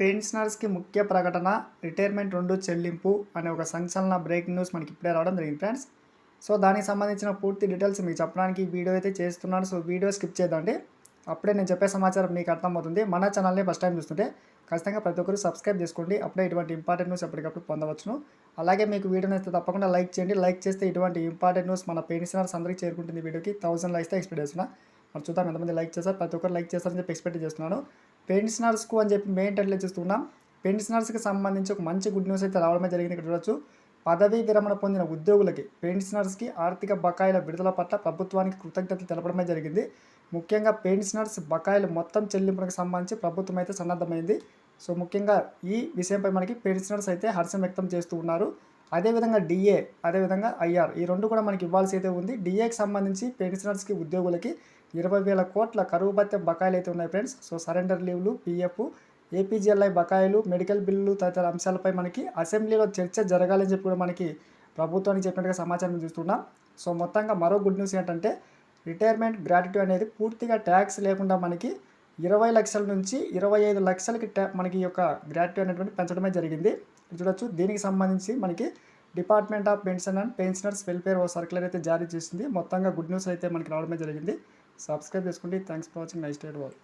పెన్షనర్స్కి ముఖ్య ప్రకటన రిటైర్మెంట్ రెండు చెల్లింపు అనే ఒక సంచలన బ్రేకింగ్ న్యూస్ మనకి ఇప్పుడే రావడం జరిగింది ఫ్రెండ్స్. సో దానికి సంబంధించిన పూర్తి డీటెయిల్స్ మీకు చెప్పడానికి వీడియో అయితే చేస్తున్నాను. సో వీడియో స్కిప్ చేద్దండి అప్పుడే నేను చెప్పే సమాచారం మీకు అర్థమవుతుంది. మన ఛానల్ని ఫస్ట్ టైం చూస్తుంటే ఖచ్చితంగా ప్రతి ఒక్కరు సబ్స్క్రైబ్ చేసుకోండి. అప్పుడే ఇటువంటి ఇంపార్టెంట్ న్యూస్ ఎప్పటికప్పుడు పొందవచ్చును. అలాగే మీకు వీడియో నచ్చితే తప్పకుండా లైక్ చేయండి. లైక్ చేస్తే ఇటువంటి ఇంపార్టెంట్ న్యూస్ మన పెన్షనర్స్ అందరికీ చేరుకుంటుంది వీడియోకి. థౌసండ్ లైక్స్ ఎక్స్పెక్ట్ చేస్తున్నా. మరి చూద్దాం ఎంతమంది లైక్ చేస్తారు ప్రతి ఒక్కరు లైక్ చేస్తారని చెప్పి ఎక్స్పెక్ట్ చేస్తున్నాను. పెన్షనర్స్కు అని చెప్పి మెయిన్ టైటిల్ చూస్తున్నాం. పెన్షనర్స్కి సంబంధించి ఒక మంచి గుడ్ న్యూస్ అయితే రావడమే జరిగింది ఇక్కడ చూడొచ్చు. పదవీ విరమణ పొందిన ఉద్యోగులకి పెన్షనర్స్కి ఆర్థిక బకాయిల విడుదల పట్ల ప్రభుత్వానికి కృతజ్ఞతలు తెలపడమే జరిగింది. ముఖ్యంగా పెన్షనర్స్ బకాయిలు మొత్తం చెల్లింపులకు సంబంధించి ప్రభుత్వం అయితే సన్నద్ధమైంది. సో ముఖ్యంగా ఈ విషయంపై మనకి పెన్షనర్స్ అయితే హర్షం వ్యక్తం చేస్తూ ఉన్నారు. అదేవిధంగా డిఏ అదేవిధంగా ఐఆర్ ఈ రెండు కూడా మనకి ఇవ్వాల్సి అయితే ఉంది డిఏకి సంబంధించి పెన్షనర్స్కి ఉద్యోగులకి ఇరవై వేల కోట్ల కరువు భత్యం బకాయిలు అయితే ఉన్నాయి ఫ్రెండ్స్. సో సరెండర్ లీవ్లు పిఎఫ్ ఏపీజీఎల్ఐ బకాయిలు మెడికల్ బిల్లులు తదితర అంశాలపై మనకి అసెంబ్లీలో చర్చ జరగాలని చెప్పి కూడా మనకి ప్రభుత్వానికి చెప్పినట్టుగా సమాచారం చూస్తున్నాం. సో మొత్తంగా మరో గుడ్ న్యూస్ ఏంటంటే రిటైర్మెంట్ గ్రాట్యుటీ అనేది పూర్తిగా ట్యాక్స్ లేకుండా మనకి ఇరవై లక్షల నుంచి ఇరవై ఐదు లక్షలకి మనకి యొక్క గ్రాట్యూ అనేటువంటి పెంచడమే జరిగింది. చూడొచ్చు. దీనికి సంబంధించి మనకి department of pension and pensioners welfare oh circular అయితే జారీ చేసింది. మొత్తంగా గుడ్ న్యూస్ అయితే మనకి రావడమే జరిగింది. సబ్స్క్రైబ్ చేసుకోండి. థ్యాంక్స్ ఫర్ వాచింగ్ నైస్ డేట్ వాల్